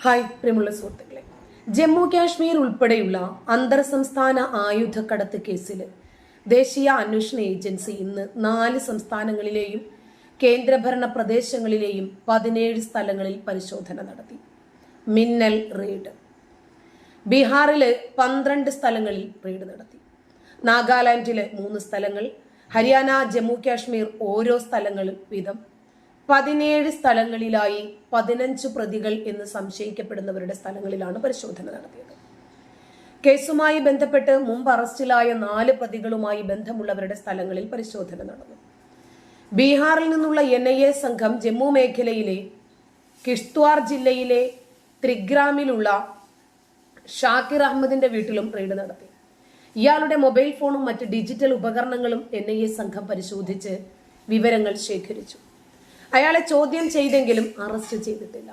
Hi പ്രിയമുള്ള സുഹൃത്തുക്കളെ. ജമ്മു കാശ്മീർ ഉൾപ്പെടെയുള്ള അന്തർ സംസ്ഥാന ആയുധക്കടത്ത് കേസിൽ ദേശീയ അന്വേഷണ ഏജൻസി ഇന്ന് നാല് സംസ്ഥാനങ്ങളിലെയും കേന്ദ്രഭരണ പ്രദേശങ്ങളിലെയും പതിനേഴ് സ്ഥലങ്ങളിൽ പരിശോധന നടത്തി. മിന്നൽ റെയ്ഡ്. ബീഹാറിൽ പന്ത്രണ്ട് സ്ഥലങ്ങളിൽ റെയ്ഡ് നടത്തി. നാഗാലാൻഡിലെ മൂന്ന് സ്ഥലങ്ങൾ ഹരിയാന ജമ്മു കാശ്മീർ ഓരോ സ്ഥലങ്ങളും വീതം പതിനേഴ് സ്ഥലങ്ങളിലായി പതിനഞ്ച് പ്രതികൾ എന്ന് സംശയിക്കപ്പെടുന്നവരുടെ സ്ഥലങ്ങളിലാണ് പരിശോധന നടത്തിയത്. കേസുമായി ബന്ധപ്പെട്ട് മുമ്പ് അറസ്റ്റിലായ നാല് പ്രതികളുമായി ബന്ധമുള്ളവരുടെ സ്ഥലങ്ങളിൽ പരിശോധന നടന്നു. ബീഹാറിൽ നിന്നുള്ള എൻ ഐ എ സംഘം ജമ്മു മേഖലയിലെ കിഷ്ത്വാർ ജില്ലയിലെ ത്രിഗ്രാമിലുള്ള ഷാക്കിർ അഹമ്മദിന്റെ വീട്ടിലും റെയ്ഡ് നടത്തി. ഇയാളുടെ മൊബൈൽ ഫോണും മറ്റ് ഡിജിറ്റൽ ഉപകരണങ്ങളും എൻ സംഘം പരിശോധിച്ച് വിവരങ്ങൾ ശേഖരിച്ചു. അയാളെ ചോദ്യം ചെയ്തെങ്കിലും അറസ്റ്റ് ചെയ്തിട്ടില്ല.